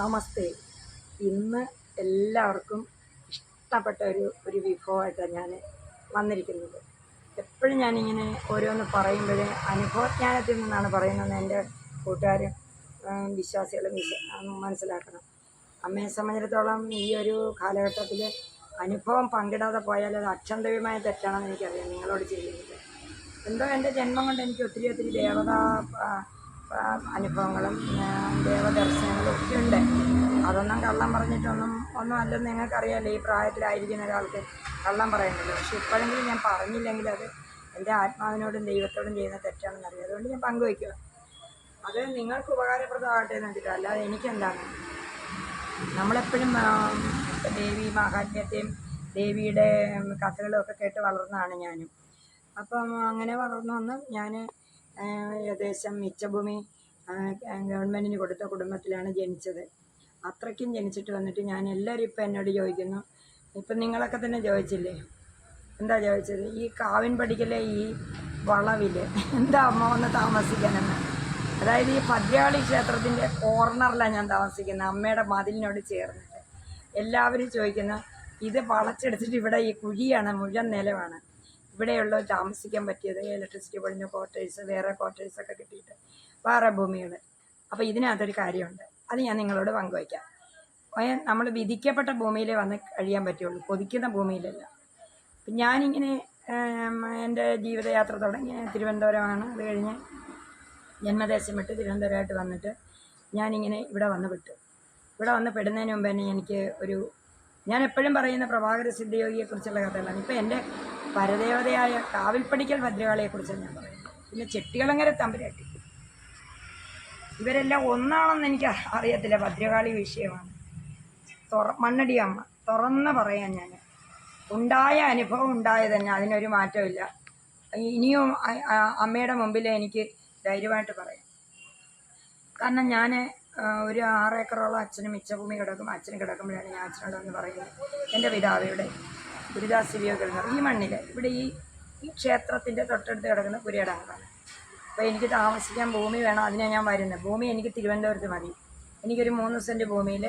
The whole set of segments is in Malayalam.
നമസ്തേ. ഇന്ന് എല്ലാവർക്കും ഇഷ്ടപ്പെട്ട ഒരു ഒരു വിഭവമായിട്ടാണ് ഞാൻ വന്നിരിക്കുന്നത്. എപ്പോഴും ഞാനിങ്ങനെ ഓരോന്ന് പറയുമ്പോഴേ അനുഭവജ്ഞാനത്തിൽ നിന്നാണ് പറയുന്നതെന്ന് എന്റെ കൂട്ടുകാരും വിശ്വാസികളും വിശ്വ മനസ്സിലാക്കണം. അമ്മയെ സംബന്ധിച്ചിടത്തോളം ഈ ഒരു കാലഘട്ടത്തിൽ അനുഭവം പങ്കിടാതെ പോയാൽ അത് അക്ഷന്തവ്യമായ തെറ്റാണെന്ന് എനിക്കറിയാം. നിങ്ങളോട് ചെയ്യുന്നത് എന്തോ എന്റെ ജന്മം കൊണ്ട് എനിക്ക് ഒത്തിരി ഒത്തിരി ദേവതാ അനുഭവങ്ങളും ദേവദർശനങ്ങളും ഒക്കെ ഉണ്ട്. അതൊന്നും കള്ളം പറഞ്ഞിട്ടൊന്നും ഒന്നും അല്ലെന്ന് നിങ്ങൾക്കറിയാമല്ലോ ഈ പ്രായത്തിലായിരിക്കുന്ന ഒരാൾക്ക് കള്ളം പറയുന്നില്ല പക്ഷെ ഇപ്പോഴെങ്കിലും ഞാൻ പറഞ്ഞില്ലെങ്കിൽ അത് എന്റെ ആത്മാവിനോടും ദൈവത്തോടും ചെയ്യുന്ന തെറ്റാണെന്ന് അറിയാം. അതുകൊണ്ട് ഞാൻ പങ്കുവയ്ക്കുക. അത് നിങ്ങൾക്ക് ഉപകാരപ്രദമാകട്ടെ എന്ന് വെച്ചിട്ട് അല്ലാതെ എനിക്കെന്താണ്? നമ്മളെപ്പോഴും ദേവി മാഹാത്മ്യത്തെയും ദേവിയുടെ കഥകളും ഒക്കെ കേട്ട് വളർന്നതാണ് ഞാനും. അപ്പം അങ്ങനെ വളർന്നു വന്ന് ഞാൻ ഏകദേശം മിച്ചഭൂമി ഗവൺമെന്റിന് കൊടുത്ത കുടുംബത്തിലാണ് ജനിച്ചത്. അത്രയ്ക്കും ജനിച്ചിട്ട് വന്നിട്ട് ഞാൻ എല്ലാവരും ഇപ്പം എന്നോട് ചോദിക്കുന്നു ഇപ്പം നിങ്ങളൊക്കെ തന്നെ ചോദിച്ചില്ലേ? എന്താ ചോദിച്ചത്? ഈ കാവിൻ പടിക്കലെ ഈ വളവിൽ എന്താ അമ്മ വന്ന് താമസിക്കാനെന്ന്? അതായത് ഈ ഭദ്രകാളി ക്ഷേത്രത്തിന്റെ കോർണറിലാണ് ഞാൻ താമസിക്കുന്നത് അമ്മയുടെ മതിലിനോട് ചേർന്നിട്ട്. എല്ലാവരും ചോദിക്കുന്ന ഇത് വളച്ചെടുത്തിട്ട് ഇവിടെ ഈ കുഴിയാണ് മുഴുവൻ നിലമാണ് ഇവിടെയുള്ള താമസിക്കാൻ പറ്റിയത് ഇലക്ട്രിസിറ്റി പൊളിഞ്ഞ ക്വാർട്ടേഴ്സ് വേറെ ക്വാർട്ടേഴ്സ് ഒക്കെ കിട്ടിയിട്ട്. വേറെ ഭൂമികൾ അപ്പോൾ ഇതിനകത്തൊരു കാര്യമുണ്ട്. അത് ഞാൻ നിങ്ങളോട് പങ്കുവയ്ക്കാം. നമ്മൾ വിധിക്കപ്പെട്ട ഭൂമിയിലേ വന്ന് കഴിയാൻ പറ്റുള്ളൂ. കൊതിക്കുന്ന ഭൂമിയിലല്ല. ഞാനിങ്ങനെ എന്റെ ജീവിതയാത്ര തുടങ്ങി. തിരുവനന്തപുരമാണ്. അത് കഴിഞ്ഞ് ജന്മദേശം വിട്ട് തിരുവനന്തപുരമായിട്ട് വന്നിട്ട് ഞാനിങ്ങനെ ഇവിടെ വന്ന് വിട്ടു ഇവിടെ വന്ന് പെടുന്നതിന് മുമ്പ് തന്നെ എനിക്ക് ഒരു ഞാൻ എപ്പോഴും പറയുന്ന പ്രഭാകര സിദ്ധയോഗിയെക്കുറിച്ചുള്ള കഥകളാണ്. ഇപ്പം എന്റെ പരദേവതയായ കാവിൽപ്പടിക്കൽ ഭദ്രകാളിയെക്കുറിച്ചാണ് ഞാൻ പറയുന്നത് പിന്നെ ചെട്ടികളങ്ങര തമ്പുരാട്ടി. ഇവരെല്ലാം ഒന്നാണെന്ന് എനിക്ക് അറിയത്തില്ല. ഭദ്രകാളി വിഷയമാണ്. തുറ മണ്ണടി അമ്മ തുറന്ന് പറയാൻ ഞാൻ ഉണ്ടായ അനുഭവം ഉണ്ടായത് തന്നെ. അതിനൊരു മാറ്റമില്ല. ഇനിയും അമ്മയുടെ മുമ്പിൽ എനിക്ക് ധൈര്യമായിട്ട് പറയാം. കാരണം ഞാൻ ഒരു ആറേക്കറോളം അച്ഛനും മിച്ചഭൂമി കിടക്കും. അച്ഛന് കിടക്കുമ്പോഴാണ് ഞാൻ അച്ഛനോട് വന്ന് പറയുന്നത്. എന്റെ പിതാവിയുടെ ഗുരുദാസിരിയൊക്കെ ഈ മണ്ണിൽ ഇവിടെ ഈ ഈ ക്ഷേത്രത്തിന്റെ തൊട്ടടുത്ത് കിടക്കുന്ന പുരയിടങ്ങളാണ്. അപ്പോൾ എനിക്ക് താമസിക്കാൻ ഭൂമി വേണം അതിനെ ഞാൻ വരുന്നത് ഭൂമി എനിക്ക് തിരുവനന്തപുരത്ത് മതി. എനിക്കൊരു മൂന്ന് സെന്റ് ഭൂമിയിൽ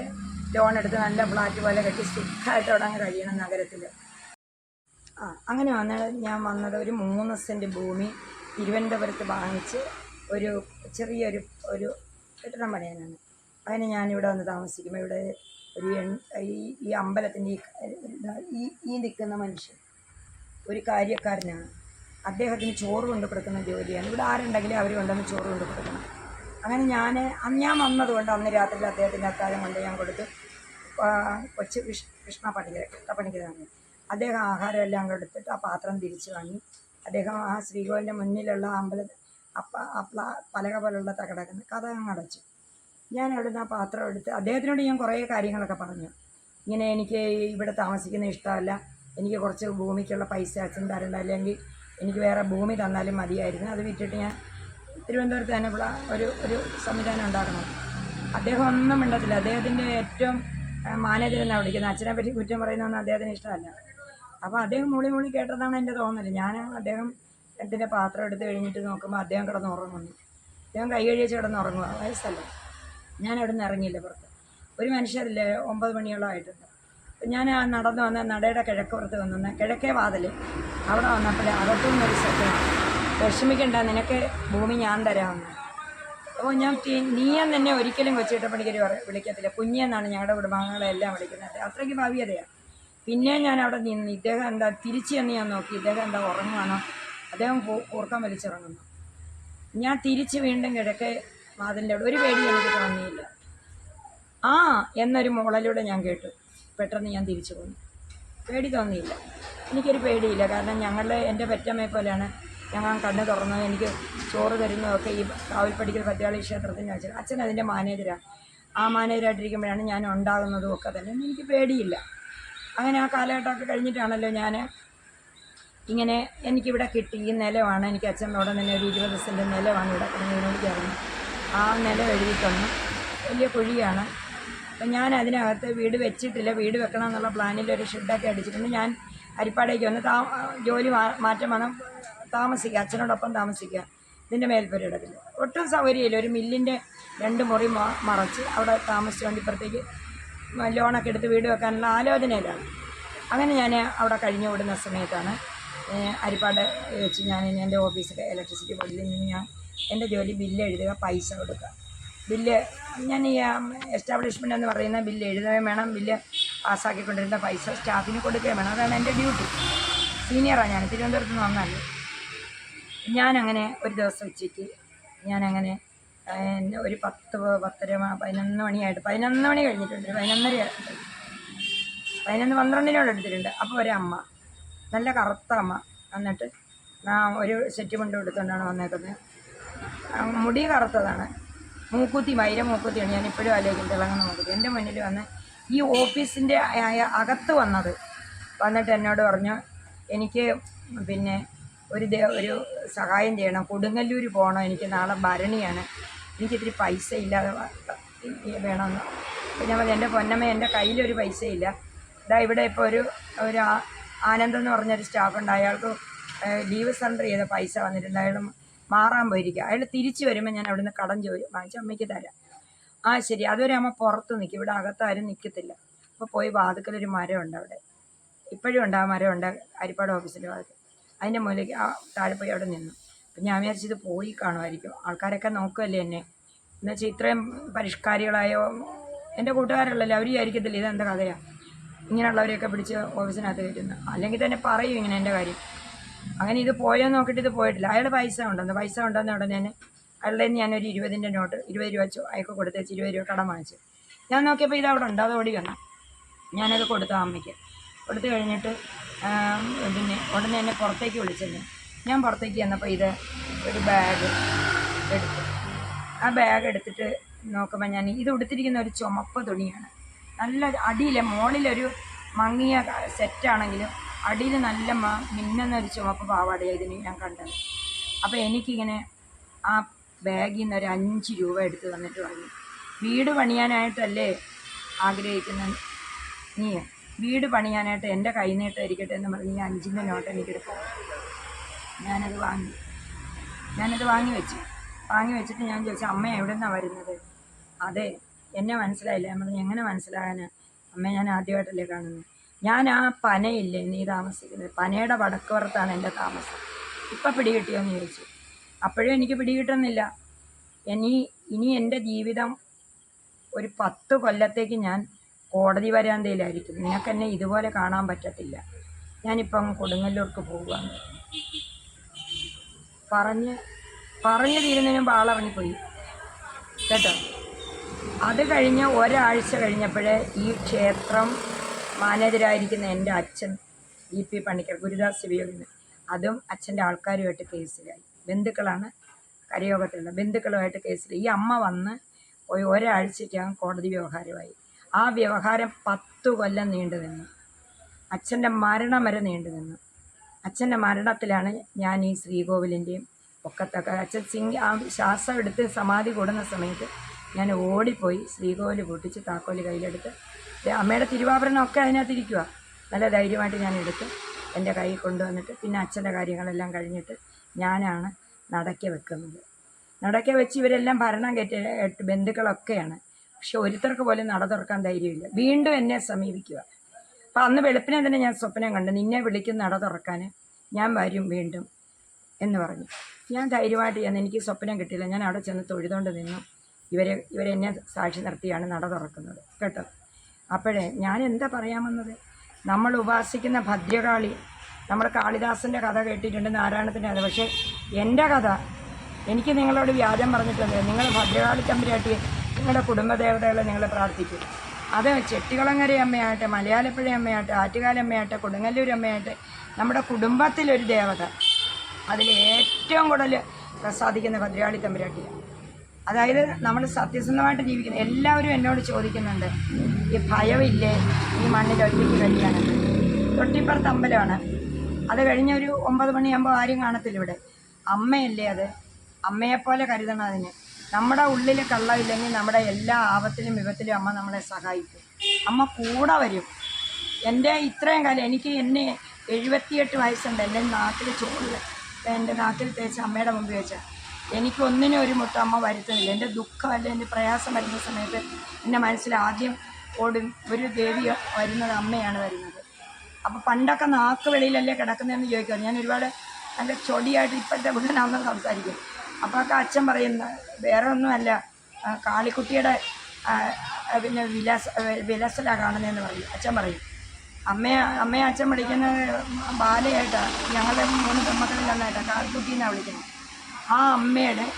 ലോൺ എടുത്ത് നല്ല ഫ്ലാറ്റ് പോലെ കെട്ടി സുഖമായിട്ട് തുടങ്ങാൻ കഴിയണം നഗരത്തിൽ ആ അങ്ങനെ വന്ന ഞാൻ വന്നത് ഒരു മൂന്ന് സെന്റ് ഭൂമി തിരുവനന്തപുരത്ത് വാങ്ങിച്ച് ഒരു ചെറിയൊരു ഒരു കെട്ടിടം പണിയാനാണ്. അതിന് ഞാനിവിടെ വന്ന് താമസിക്കുമ്പോൾ ഇവിടെ ഒരു ഈ ഈ അമ്പലത്തിന്റെ ഈ ഈ നിൽക്കുന്ന മനുഷ്യൻ ഒരു കാര്യക്കാരനാണ്. അദ്ദേഹത്തിന് ചോറ് കൊണ്ട് കൊടുക്കുന്ന ജോലിയാണ്. ഇവിടെ ആരുണ്ടെങ്കിലും അവർ കൊണ്ടുവന്ന് ചോറ് കൊണ്ട് കൊടുക്കണം. അങ്ങനെ ഞാൻ അന്ന് ഞാൻ വന്നതുകൊണ്ട് അന്ന് രാത്രി അദ്ദേഹത്തിന്റെ അത്താഴം കൊണ്ട് ഞാൻ കൊടുത്ത് കൊച്ചു കൃഷ്ണ കൃഷ്ണ പണിക്കർ കൃഷ്ണപ്പണിക്കരാണ് അദ്ദേഹം ആഹാരം എല്ലാം കൊടുത്തിട്ട് ആ പാത്രം തിരിച്ചു വാങ്ങി. അദ്ദേഹം ആ ശ്രീകോവിലിന്റെ മുന്നിലുള്ള അമ്പല അപ്പ അപ്ല പലക പോലുള്ള തകടക്കുന്ന കഥ അങ്ങ് അടച്ചു ഞാൻ അവിടുന്ന് ആ പാത്രം എടുത്ത് അദ്ദേഹത്തിനോട് ഞാൻ കുറേ കാര്യങ്ങളൊക്കെ പറഞ്ഞു. ഇങ്ങനെ എനിക്ക് ഇവിടെ താമസിക്കുന്ന ഇഷ്ടമല്ല. എനിക്ക് കുറച്ച് ഭൂമിക്കുള്ള പൈസ അച്ഛൻ തരണ്ട. അല്ലെങ്കിൽ എനിക്ക് വേറെ ഭൂമി തന്നാലും മതിയായിരുന്നു. അത് വിറ്റിട്ട് ഞാൻ തിരുവനന്തപുരത്ത് തന്നെ ഒരു ഒരു സംവിധാനം ഉണ്ടാക്കണം. അദ്ദേഹം ഒന്നും മിണ്ടത്തില്ല. അദ്ദേഹത്തിന്റെ ഏറ്റവും മാനേജർ എന്നാണ് വിളിക്കുന്നത്? അച്ഛനെ പറ്റി കുറ്റം പറയുന്നതൊന്നും അദ്ദേഹത്തിന് ഇഷ്ടമല്ല. അപ്പോൾ അദ്ദേഹം മൂളി മൂളി കേട്ടതാണ് എന്റെ തോന്നൽ ഞാൻ അദ്ദേഹം എന്റെ പാത്രം എടുത്ത് കഴിഞ്ഞിട്ട് നോക്കുമ്പോൾ അദ്ദേഹം കിടന്ന് ഉറങ്ങുന്നു. അദ്ദേഹം കൈ കഴിച്ച് കിടന്ന് ഉറങ്ങുക വയസ്സല്ലേ? ഞാൻ അവിടെ നിന്ന് ഇറങ്ങിയില്ല പുറത്ത്. ഒരു മനുഷ്യരില്ലേ ഒമ്പത് മണിയോളം ആയിട്ടുണ്ട്. ഞാൻ നടന്നു വന്ന നടയുടെ കിഴക്ക് പുറത്ത് വന്നു കിഴക്കേ വാതിൽ അവിടെ വന്നപ്പോൾ അകത്തുനിന്നൊരു സെക്കൻഡ് വിഷമിക്കണ്ട നിനക്ക് ഭൂമി ഞാൻ തരാമെന്ന്. അപ്പോൾ ഞാൻ നീയെന്ന് എന്നെ ഒരിക്കലും കൊച്ചിട്ട പണിക്കര് വിളിക്കത്തില്ല. കുഞ്ഞെന്നാണ് ഞങ്ങളുടെ കുടുംബാംഗങ്ങളെല്ലാം വിളിക്കുന്നത്. അത്രയ്ക്ക് ഭാവ്യതയാണ് പിന്നെ ഞാൻ അവിടെ നിന്ന് ഇദ്ദേഹം എന്താ തിരിച്ച് എന്ന് ഞാൻ നോക്കി. ഇദ്ദേഹം എന്താ ഉറങ്ങുകയാണോ അദ്ദേഹം കൂർക്കം വലിച്ചിറങ്ങുന്നു. ഞാൻ തിരിച്ച് വീണ്ടും കിഴക്കേ വാതിലിന്റെ അവിടെ. ഒരു പേടി എനിക്ക് തോന്നിയില്ല. ആ എന്നൊരു മോളലൂടെ ഞാൻ കേട്ടു. പെട്ടെന്ന് ഞാൻ തിരിച്ചു പോന്നു. പേടി തോന്നിയില്ല. എനിക്കൊരു പേടിയില്ല. കാരണം ഞങ്ങളുടെ എന്റെ പെറ്റമ്മയെ പോലെയാണ് ഞങ്ങൾ കണ്ണ് തുറന്നത് എനിക്ക് ചോറ് തരുന്നതൊക്കെ ഈ കാവൽപ്പടിക്കൽ ക്ഷേത്രത്തിൽ ഞാൻ വെച്ചത്. അച്ഛൻ അതിന്റെ മാനേജരാണ് ആ മാനേജരായിട്ടിരിക്കുമ്പോഴാണ് ഞാൻ ഉണ്ടാകുന്നതും ഒക്കെ തന്നെ. എനിക്ക് പേടിയില്ല. അങ്ങനെ ആ കാലഘട്ടമൊക്കെ കഴിഞ്ഞിട്ടാണല്ലോ ഞാൻ ഇങ്ങനെ എനിക്കിവിടെ കിട്ടി. ഈ നിലമാണ് എനിക്ക് അച്ഛനോട് തന്നെ ഒരു ഇരുപത് സെന്റ് നിലമാണ് ഇവിടെ കിടന്നതിനോട് ആ നില എഴുതി വലിയ കുഴിയാണ്. അപ്പം ഞാൻ അതിനകത്ത് വീട് വെച്ചിട്ടില്ല. വീട് വെക്കണം എന്നുള്ള പ്ലാനിൽ ഒരു ഷെഡൊക്കെ അടിച്ചിട്ടുണ്ട്. ഞാൻ അരിപ്പാടേക്ക് വന്ന് താ ജോലി മാറ്റം വന്ന് താമസിക്കുക അച്ഛനോടൊപ്പം താമസിക്കുക ഇതിന്റെ മേൽപ്പുരയിടത്തിൽ. ഒട്ടും സൗകര്യമില്ല. ഒരു മില്ലിന്റെ രണ്ട് മുറി മറച്ച് അവിടെ താമസിച്ചുകൊണ്ട് ഇപ്പുറത്തേക്ക് ലോണൊക്കെ എടുത്ത് വീട് വെക്കാനുള്ള ആലോചനയിലാണ്. അങ്ങനെ ഞാൻ അവിടെ കഴിഞ്ഞു വിടുന്ന സമയത്താണ് അരിപ്പാട് വെച്ച് ഞാൻ എന്റെ ഓഫീസിലെ ഇലക്ട്രിസിറ്റി ബോർഡിൽ നിന്ന് ഞാൻ എന്റെ ജോലി ബില്ല് എഴുതുക പൈസ കൊടുക്കുക. ബില്ല് ഞാൻ ഈ എസ്റ്റാബ്ലിഷ്മെന്റ് എന്ന് പറയുന്ന ബില്ല് എഴുതുകയും വേണം. ബില്ല് പാസ്സാക്കിക്കൊണ്ടിരുന്ന പൈസ സ്റ്റാഫിന് കൊടുക്കുകയും വേണം. അതാണ് എന്റെ ഡ്യൂട്ടി. സീനിയറാണ് ഞാൻ. തിരുവനന്തപുരത്ത് നിന്ന് വന്നല്ലേ ഞാനങ്ങനെ ഒരു ദിവസം ഉച്ചയ്ക്ക് ഞാനങ്ങനെ ഒരു പത്ത് പത്തര പതിനൊന്ന് മണിയായിട്ട് പതിനൊന്ന് മണി കഴിഞ്ഞിട്ടുണ്ട്. പതിനൊന്നര. പതിനൊന്ന് പന്ത്രണ്ടിനോട് എടുത്തിട്ടുണ്ട്. അപ്പോൾ ഒരമ്മ നല്ല കറുത്ത അമ്മ. എന്നിട്ട് ഒരു സെറ്റ് മുണ്ട് എടുത്തുകൊണ്ടാണ് വന്നേക്കുന്നത്. മുടി കറുത്തതാണ്. മൂക്കുത്തി വൈര മൂക്കുത്തിയാണ് ഞാൻ ഇപ്പോഴും ആലോചിക്കും തിളങ്ങുന്ന മൂക്കുത്തി. എന്റെ മുന്നിൽ വന്ന് ഈ ഓഫീസിന്റെ അകത്ത് വന്നത് വന്നിട്ട് എന്നോട് പറഞ്ഞു എനിക്ക് പിന്നെ ഒരു ഒരു സഹായം ചെയ്യണം. കൊടുങ്ങല്ലൂർ പോകണം. എനിക്ക് നാളെ ഭരണിയാണ്. എനിക്കിത്തിരി പൈസ ഇല്ലാതെ വേണമെന്ന്. പറഞ്ഞു എന്റെ പൊന്നമ്മ എന്റെ കയ്യിലൊരു പൈസയില്ല. ഇതാ ഇവിടെ ഇപ്പോൾ ഒരു ഒരു ആനന്ദെന്ന് പറഞ്ഞൊരു സ്റ്റാഫുണ്ട്. അയാൾക്ക് ലീവ് സെന്റർ ചെയ്ത പൈസ വന്നിട്ടുണ്ട്. അയാൾ മാറാൻ പോയിരിക്കുക. അയാൾ തിരിച്ചു വരുമ്പോൾ ഞാൻ അവിടുന്ന് കടം ജോലി വാങ്ങിച്ച് അമ്മയ്ക്ക് തരാം. ആ ശരി. അതുവരെ അമ്മ പുറത്ത് നിൽക്കും ഇവിടെ അകത്താരും നിൽക്കത്തില്ല അപ്പോൾ പോയി വാതുക്കലൊരു മരമുണ്ട് അവിടെ. ഇപ്പോഴും ഉണ്ട് ആ മരമുണ്ട് അരിപ്പാട് ഓഫീസിന്റെ ഭാഗത്ത് അതിന്റെ മുകളിലേക്ക് ആ താഴെ പോയി അവിടെ നിന്നു. അപ്പം ഞാൻ വിചാരിച്ചു ഇത് പോയി കാണുമായിരിക്കും. ആൾക്കാരൊക്കെ നോക്കുമല്ലേ എന്നെ. എന്നുവെച്ചാൽ ഇത്രയും പരിഷ്കാരികളായോ? എന്റെ കൂട്ടുകാരുള്ളല്ലോ അവർ വിചാരിക്കത്തില്ല ഇതെന്താ കഥയാണ് ഇങ്ങനെയുള്ളവരെയൊക്കെ പിടിച്ച് ഓഫീസിനകത്ത് കയറ്റുന്നു. അല്ലെങ്കിൽ തന്നെ പറയും ഇങ്ങനെ എന്റെ കാര്യം. അങ്ങനെ ഇത് പോയോ നോക്കിയിട്ട് ഇത് പോയിട്ടില്ല. അയാൾ പൈസ ഉണ്ടെന്ന് പൈസ ഉണ്ടെന്ന് ഉടനെ അയാളുടെ ഞാനൊരു ഇരുപതിന്റെ നോട്ട് ഇരുപത് രൂപ വെച്ചു കൊടുത്ത് വെച്ച് ഇരുപത് രൂപ കടം വാങ്ങിച്ചു. ഞാൻ നോക്കിയപ്പോൾ ഇത് അവിടെ ഉണ്ട്. അത് ഓടി വന്നു. ഞാനത് കൊടുത്തു അമ്മയ്ക്ക്. കൊടുത്തു കഴിഞ്ഞിട്ട് പിന്നെ ഉടനെ എന്നെ പുറത്തേക്ക് വിളിച്ചെന്നെ ഞാൻ പുറത്തേക്ക് വന്നപ്പോൾ ഇത് ഒരു ബാഗ് എടുത്തു. ആ ബാഗ് എടുത്തിട്ട് നോക്കുമ്പോൾ ഞാൻ ഇത് ഉടുത്തിരിക്കുന്ന ഒരു ചുമപ്പ് തുണിയാണ്. നല്ല അടിയിലെ മുകളിലൊരു മങ്ങിയ സെറ്റാണെങ്കിലും അടിയിൽ നല്ല മ മിന്നുന്ന ഒരു ചുമപ്പ് പാവാടയാണ് ഇതിന് ഞാൻ കണ്ടത്. അപ്പോൾ എനിക്കിങ്ങനെ ആ ബാഗിൽ നിന്ന് ഒരു അഞ്ച് രൂപ എടുത്ത് തന്നിട്ട് പറഞ്ഞു വീട് പണിയാനായിട്ടല്ലേ ആഗ്രഹിക്കുന്ന? നീ വീട് പണിയാനായിട്ട് എന്റെ കൈ നീട്ടായിരിക്കട്ടെ എന്ന് പറഞ്ഞ് ഈ അഞ്ചിന്റെ നോട്ട് എനിക്കെടുക്കും ഞാനത് വാങ്ങി. ഞാനത് വാങ്ങി വെച്ചു. വാങ്ങി വെച്ചിട്ട് ഞാൻ ചോദിച്ചു അമ്മ എവിടെ നിന്നാണ് വരുന്നത്? അതെ എന്നെ മനസ്സിലായില്ല. ഞാൻ പറഞ്ഞു എങ്ങനെ മനസ്സിലാകാൻ അമ്മ ഞാൻ ആദ്യമായിട്ടല്ലേ കാണുന്നത് ഞാൻ ആ പനയില്ലേ നീ താമസിക്കുന്നത്? പനയുടെ വടക്കുപുറത്താണ് എന്റെ താമസം. ഇപ്പം പിടികിട്ടിയോ എന്ന് ചോദിച്ചു. അപ്പോഴും എനിക്ക് പിടികിട്ടുന്നില്ല. ഇനി ഇനി എന്റെ ജീവിതം ഒരു പത്ത് കൊല്ലത്തേക്ക് ഞാൻ കോടതി വരാന്തയിലായിരിക്കും. നിനക്കെന്നെ ഇതുപോലെ കാണാൻ പറ്റത്തില്ല. ഞാനിപ്പം കൊടുങ്ങല്ലൂർക്ക് പോവുകയാണ്. പറഞ്ഞ് പറഞ്ഞു തീരുന്നതിന് മുമ്പ് കേട്ടോ? അത് കഴിഞ്ഞ് ഒരാഴ്ച കഴിഞ്ഞപ്പോഴേ ഈ ക്ഷേത്രം മാനേജരായിരിക്കുന്ന എന്റെ അച്ഛൻ ഇ പി പണിക്കർ ഗുരുദാസ് ശിവയോഗിന് അതും അച്ഛന്റെ ആൾക്കാരുമായിട്ട് കേസിലായി. ബന്ധുക്കളാണ് കരയോഗത്തിലുള്ള ബന്ധുക്കളുമായിട്ട് കേസിലായി. ഈ അമ്മ വന്ന് പോയി ഒരാഴ്ചയ്ക്കകം കോടതി വ്യവഹാരമായി. ആ വ്യവഹാരം പത്തു കൊല്ലം നീണ്ടു നിന്നു. അച്ഛന്റെ മരണം വരെ നീണ്ടു നിന്നു. അച്ഛന്റെ മരണത്തിലാണ് ഞാൻ ഈ ശ്രീകോവിലിന്റെയും ഒക്കത്തൊക്കെ അച്ഛൻ സിംഗ് ആ ശ്വാസം എടുത്ത് സമാധി കൂടുന്ന സമയത്ത് ഞാൻ ഓടിപ്പോയി ശ്രീകോവിൽ പൊട്ടിച്ച് താക്കോൽ കയ്യിലെടുത്ത്. അമ്മയുടെ തിരുവാഭരണമൊക്കെ അതിനകത്തിരിക്കുക നല്ല ധൈര്യമായിട്ട് ഞാൻ എടുത്ത് എന്റെ കയ്യിൽ കൊണ്ടുവന്നിട്ട് പിന്നെ അച്ഛന്റെ കാര്യങ്ങളെല്ലാം കഴിഞ്ഞിട്ട് ഞാനാണ് നടക്കെ വെക്കുന്നത്. നടക്കെ വെച്ച് ഇവരെല്ലാം ഭരണം എട്ട് ബന്ധുക്കളൊക്കെയാണ്. പക്ഷെ ഒരുത്തർക്ക് പോലും നട തുറക്കാൻ ധൈര്യമില്ല. വീണ്ടും എന്നെ സമീപിക്കുക അപ്പം അന്ന് വെളുപ്പിനെ തന്നെ ഞാൻ സ്വപ്നം കണ്ടു. നിന്നെ വിളിക്കുന്ന നട തുറക്കാൻ. ഞാൻ വരും വീണ്ടും എന്ന് പറഞ്ഞു. ഞാൻ ധൈര്യമായിട്ട് ചെന്ന് എനിക്ക് സ്വപ്നം കിട്ടിയില്ല. ഞാൻ അവിടെ ചെന്ന് തൊഴുതുകൊണ്ട് നിന്നു. ഇവരെ ഇവരെന്നെ സാക്ഷി നിർത്തിയാണ് നട തുറക്കുന്നത്. കേട്ടോ? അപ്പോഴേ ഞാൻ എന്താ പറയാമെന്നത്? നമ്മൾ ഉപാസിക്കുന്ന ഭദ്രകാളി നമ്മൾ കാളിദാസന്റെ കഥ കേട്ടിട്ടുണ്ട് നാരായണത്തിന്റെ കഥ. പക്ഷേ എന്റെ കഥ എനിക്ക് നിങ്ങളോട് വ്യാജം പറഞ്ഞിട്ടുണ്ട് നിങ്ങൾ ഭദ്രകാളി തമ്പുരാട്ടി നിങ്ങളുടെ കുടുംബദേവതകളെ നിങ്ങൾ പ്രാർത്ഥിക്കും. അത് ചെട്ടികളങ്ങര അമ്മയാകട്ടെ മലയാളപ്പുഴ അമ്മയാകട്ടെ ആറ്റുകാലമ്മയാകട്ടെ കൊടുങ്ങല്ലൂർ അമ്മയാകട്ടെ നമ്മുടെ കുടുംബത്തിലൊരു ദേവത. അതിൽ ഏറ്റവും കൂടുതൽ പ്രസാദിക്കുന്ന ഭദ്രകാളി തമ്പുരാട്ടിയാണ് അതായത് നമ്മൾ സത്യസന്ധമായിട്ട് ജീവിക്കുന്നു എല്ലാവരും എന്നോട് ചോദിക്കുന്നുണ്ട് ഈ ഭയമില്ലേ? ഈ മണ്ണിൽ ഒറ്റയ്ക്ക് കഴിയാണ് തൊട്ടിപ്പുറത്ത് അമ്പലമാണ്. അത് കഴിഞ്ഞൊരു ഒമ്പത് മണിയാകുമ്പോൾ ആരും കാണത്തില്ല ഇവിടെ. അമ്മയല്ലേ അത്? അമ്മയെപ്പോലെ കരുതണം അതിന്. നമ്മുടെ ഉള്ളിൽ കള്ളമില്ലെങ്കിൽ നമ്മുടെ എല്ലാ ആപത്തിലും വിപത്തിലും അമ്മ നമ്മളെ സഹായിക്കും. അമ്മ കൂടെ വരും. എന്റെ ഇത്രയും കാലം എനിക്ക് എന്നെ എഴുപത്തിയെട്ട് വയസ്സുണ്ട്. എന്റെ നാട്ടിൽ ചോറിൽ എന്റെ നാട്ടിൽ തേച്ച് അമ്മയുടെ മുമ്പ് വെച്ച എനിക്കൊന്നിനും ഒരു മുട്ട അമ്മ വരുത്തുന്നില്ല. എന്റെ ദുഃഖം അല്ല എന്റെ പ്രയാസം വരുന്ന സമയത്ത് എന്റെ മനസ്സിൽ ആദ്യം ഓടും ഒരു ദേവി വരുന്നത് അമ്മയാണ് വരുന്നത്. അപ്പോൾ പണ്ടൊക്കെ നാക്ക് വെളിയിലല്ലേ കിടക്കുന്നതെന്ന് ചോദിക്കുക ഞാൻ ഒരുപാട് നല്ല ചൊടിയായിട്ട് ഇപ്പോഴത്തെ വീടിനാന്ന് സംസാരിക്കും. അപ്പോൾ ഒക്കെ അച്ഛൻ പറയുന്ന വേറെ ഒന്നുമല്ല കാളിക്കുട്ടിയുടെ പിന്നെ വിലാസ വിലസലാണ് കാണുന്നതെന്ന് പറയും. അച്ഛൻ പറയും അമ്മയെ അമ്മയെ അച്ഛൻ വിളിക്കുന്നത് ബാലയായിട്ടാണ് ഞങ്ങളുടെ മൂന്ന് പെമ്മക്കളിൽ ഒന്നായിട്ടാണ് കാളിക്കുട്ടീന്നാണ് വിളിക്കുന്നത്. ആ അമ്മയുടെ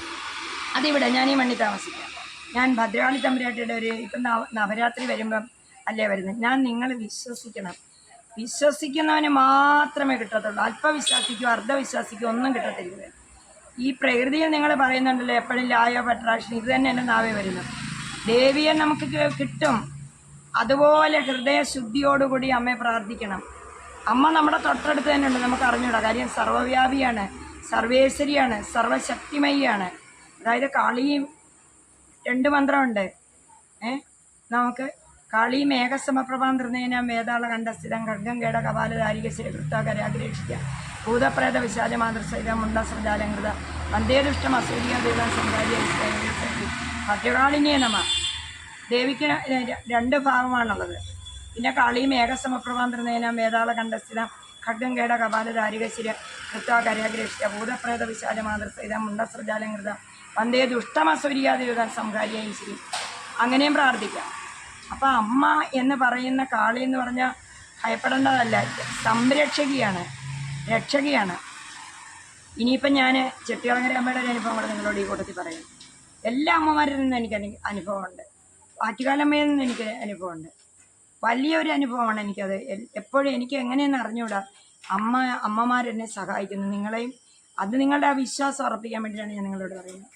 അതിവിടെ ഞാൻ ഈ മണ്ണി താമസിക്കാം. ഞാൻ ഭദ്രകാളി തമ്പുരാട്ടിയുടെ ഒരു ഇപ്പം നവ- നവരാത്രി വരുമ്പം അല്ലേ വരുന്നത്? ഞാൻ നിങ്ങൾ വിശ്വസിക്കണം. വിശ്വസിക്കുന്നവന് മാത്രമേ കിട്ടത്തുള്ളൂ. അല്പവിശ്വാസിക്കോ അർദ്ധവിശ്വാസിക്കോ ഒന്നും കിട്ടത്തില്ല. ഈ പ്രകൃതിയിൽ നിങ്ങൾ പറയുന്നുണ്ടല്ലോ എപ്പോഴും ലായ പട്രാക്ഷൻ ഇത് തന്നെ എന്റെ നാവേ വരുന്നു ദേവിയെ നമുക്ക് കിട്ടും. അതുപോലെ ഹൃദയശുദ്ധിയോടുകൂടി അമ്മയെ പ്രാർത്ഥിക്കണം. അമ്മ നമ്മുടെ തൊട്ടടുത്ത് തന്നെ ഉണ്ട് നമുക്ക് അറിഞ്ഞൂടാ. കാര്യം സർവവ്യാപിയാണ് സർവേശ്വരിയാണ് സർവശക്തിമയിയാണ്. അതായത് കാളിയും രണ്ട് മന്ത്രമുണ്ട്. ഏ? നമുക്ക് കാളി മേഘസമപ്രഭാം നിർണയനം വേതാള കണ്ഠസ്ഥിതം ഖഡ്ഗം കേട കപാലധാരിക ശിരകൃത്താകരാഗ്രേക്ഷിക്ക ഭൂതപ്രേത വിശാല മാതൃസഹിത മുണ്ട സൃജാലങ്കൃത വന്ദേ ദുഷ്ടം അസൂര്യ ദൈവം നമ. ദേവിക്ക് രണ്ട് ഭാഗമാണുള്ളത് പിന്നെ കാളി മേഘസമപ്രഭാം നിർണയനം വേതാള കണ്ഠസ്ഥിതം ഖഡ്ഗം കേട കപാലധാരികശിര ശിര കൃത്താകരാഗ്രേക്ഷിക്ക ഭൂതപ്രേത വിശാല മാതൃസഹിത മുണ്ട സൃജാലങ്കൃത വന്ദേ ദുഷ്ടമസൂര്യാദേവത സംഹാരിയായി ശ്രീ. അങ്ങനെയും പ്രാർത്ഥിക്കാം. അപ്പം അമ്മ എന്ന് പറയുന്ന കാളി എന്ന് പറഞ്ഞാൽ ഭയപ്പെടേണ്ടതല്ല. സംരക്ഷകിയാണ്. രക്ഷകിയാണ്. ഇനിയിപ്പം ഞാൻ ചെട്ടിയാളങ്ങര അമ്മയുടെ ഒരു അനുഭവം കൂടെ നിങ്ങളോട് ഈ കൂട്ടത്തിൽ പറയും. എല്ലാ അമ്മമാരിൽ നിന്നും എനിക്ക് അനു- അനുഭവമുണ്ട്. ആറ്റുകാലമ്മയിൽ നിന്ന് എനിക്ക് അനുഭവമുണ്ട്. വലിയൊരു അനുഭവമാണ് എനിക്കത്. എപ്പോഴും എനിക്ക് എങ്ങനെയെന്ന് അറിഞ്ഞുകൂടാ? അമ്മ അമ്മമാരെന്നെ സഹായിക്കുന്നു. നിങ്ങളെയും അത് നിങ്ങളുടെ ആ വിശ്വാസം ഉറപ്പിക്കാൻ വേണ്ടിയിട്ടാണ് ഞാൻ നിങ്ങളോട് പറയുന്നത്.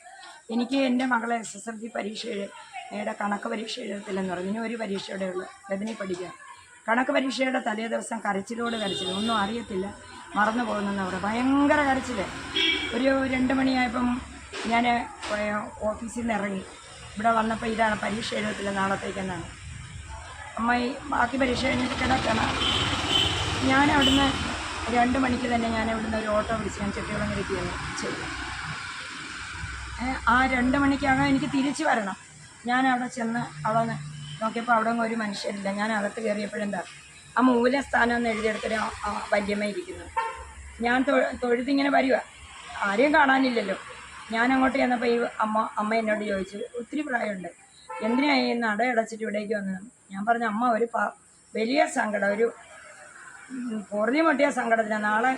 എനിക്ക് എന്റെ മകളെ എസ് എസ് എൽ സി പരീക്ഷ എഴുതിയുടെ കണക്ക് പരീക്ഷ എഴുതത്തില്ലെന്ന് പറഞ്ഞു. ഇനി ഒരു പരീക്ഷയുടെ ഉള്ളു. വേദനയിൽ പഠിക്കുക കണക്ക് പരീക്ഷയുടെ തലേ ദിവസം കരച്ചിലോട് കരച്ചിൽ. ഒന്നും അറിയത്തില്ല. മറന്നു പോകുന്നെന്ന് അവിടെ. ഭയങ്കര കരച്ചിൽ ഒരു രണ്ട് മണിയായപ്പം ഞാൻ ഓഫീസിൽ നിന്ന് ഇറങ്ങി. ഇവിടെ വന്നപ്പോൾ ഇതാണ് പരീക്ഷ എഴുതത്തില്ല നാളത്തേക്കെന്നാണ്. അമ്മ ഈ ബാക്കി പരീക്ഷ കഴിഞ്ഞിട്ട് കിടക്കണം. ഞാൻ അവിടുന്ന് രണ്ട് മണിക്ക് തന്നെ ഞാൻ ഇവിടുന്ന് ഒരു ഓട്ടോ വിളിച്ച് ഞാൻ ചെട്ടികുളങ്ങരയ്ക്ക് വന്നു ചെയ്തു ആ രണ്ട് മണിക്കകം എനിക്ക് തിരിച്ചു വരണം. ഞാൻ അവിടെ ചെന്ന് അവിടെ നോക്കിയപ്പോൾ അവിടെ ഒരു മനുഷ്യരില്ല. ഞാൻ അകത്ത് കയറിയപ്പോഴെന്താ ആ മൂലസ്ഥാനം എന്ന് എഴുതിയെടുത്തൊരു വല്യമ്മ ഇരിക്കുന്നു. ഞാൻ തൊഴുതിങ്ങനെ വരിക ആരെയും കാണാനില്ലല്ലോ. ഞാൻ അങ്ങോട്ട് ചെന്നപ്പോൾ ഈ അമ്മ അമ്മ എന്നോട് ചോദിച്ചു ഒത്തിരി പ്രായമുണ്ട്. എന്തിനായി നട അടച്ചിട്ട് ഇവിടേക്ക് വന്നത് ഞാൻ പറഞ്ഞു അമ്മ ഒരു പ- വലിയ സങ്കടം ഒരു കുറഞ്ഞു മുട്ടിയ സങ്കടത്തിലാണ് നാളെ